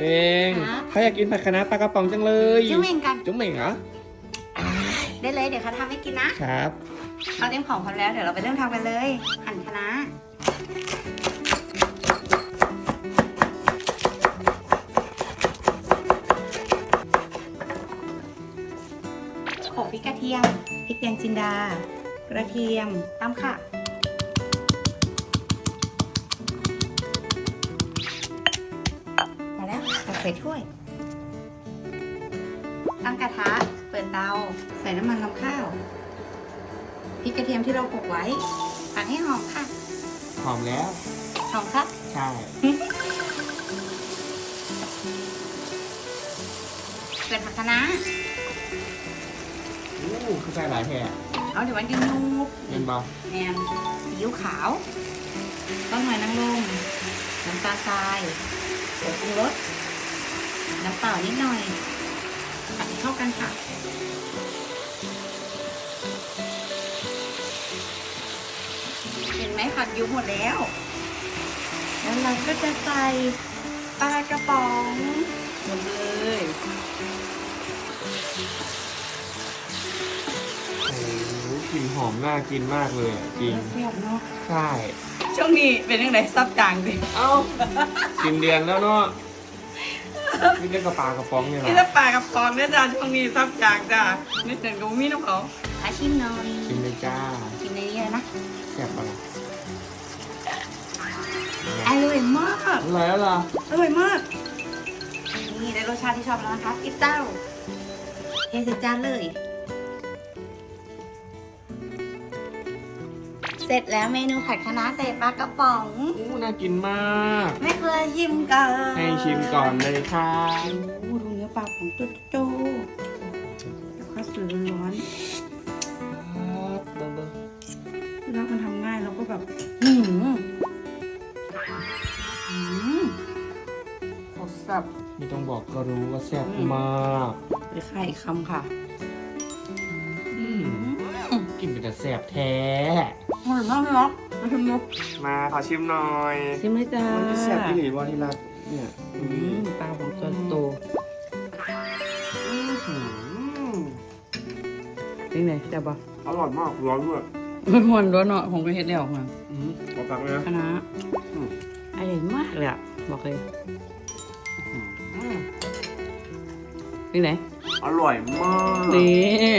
เองครับ เขาอยากกินผัดคะน้าปลากระป๋องจังเลยจุ๊บเองกัน จุ๊บเหม่งเหรอได้เลยเดี๋ยวเขาทำให้กินนะครับเราเตรียมของพร้อมแล้วเดี๋ยวเราไปเริ่มทำกันเลย หั่นคะน้าโขลกพริกกระเทียมพริกแดงจินดา กระเทียมตำค่ะ ใส่ถ้วย ตั้งกระทะ เปิดเตา ใส่น้ำมันลำข้าว พริกกระเทียมที่เราโขลกไว้ผัดให้หอมค่ะ หอมแล้ว หอมครับใช่เปิดผักคะน้าอู้คือใส่หลายแผ่เอาเดี๋ยวมันกินนูบเป็นบอแนมซีอิ๊วขาวต้นหอยนางรมน้ำตาลทรายผงปรุงรส น้ำเปล่านิดหน่อยผัดให้เข้ากันค่ะ เห็นไหมผัดยุบหมดแล้ว แล้วเราก็จะใส่ปลากระป๋องหมดเลยโอ้โหกลิ่นหอมน่ากินมากเลยอะจริง เสียบเนาะ ใช่ ช่วงนี้เป็นยังไงซับจางดิ เอ้ากินเดือนแล้วเนาะ นี่เรียกกระปลากระป๋องเนี่ยเหรนี่อถ้าปลากระป๋องเนี่ยจ้าช่วงนี้ซับจางจ้าไม่ถึงกับมีน้ำเขาอาชิมหน่อยชิมเลยจ้าชิมในนี้เลยนะแซ่บปะล่ะอร่อยมากอร่อยแล้วเหรออร่อยมากนี่ได้รสชาติที่ชอบแล้วนะคะกิ๊บเต้าเทใส่จานเลย ร็จแล้วเมนูผัดคะน้าใส่ปลากระป๋องอู้น่ากินมากไม่เคยชิมกันให้ชิมก่อนเลยค่ะโอ้โหดูเนื้อปลาของโจโจแล้วก็สูตรร้อนเบิ่งเบิ่งๆแล้วมันทำง่ายแล้วก็แบบอืมอืมโคตรแซ่บไม่ต้องบอกก็รู้ว่าแซ่บอืมมากไปไข่อีกคำค่ะอืมกินเป็นแต่แซ่บแท้ อร่อยมากเลยเนาะมาชิมดูมาขอชิมหน่อยชิมเลยจ้ามันจะแซ่บที่หลีบอที่รักเนี่ยอืมปลาของโจโตอื้อหือนี่ไงแซ่บปะอร่อยมากร้อนด้วยมันมันร้อนเนาะผมก็เห็ดแล้วมาอืมขอตักเลยนะคณะอืมอร่อยมากเลยอะบอกเลยอืมนี่ไหนอร่อยมากนี่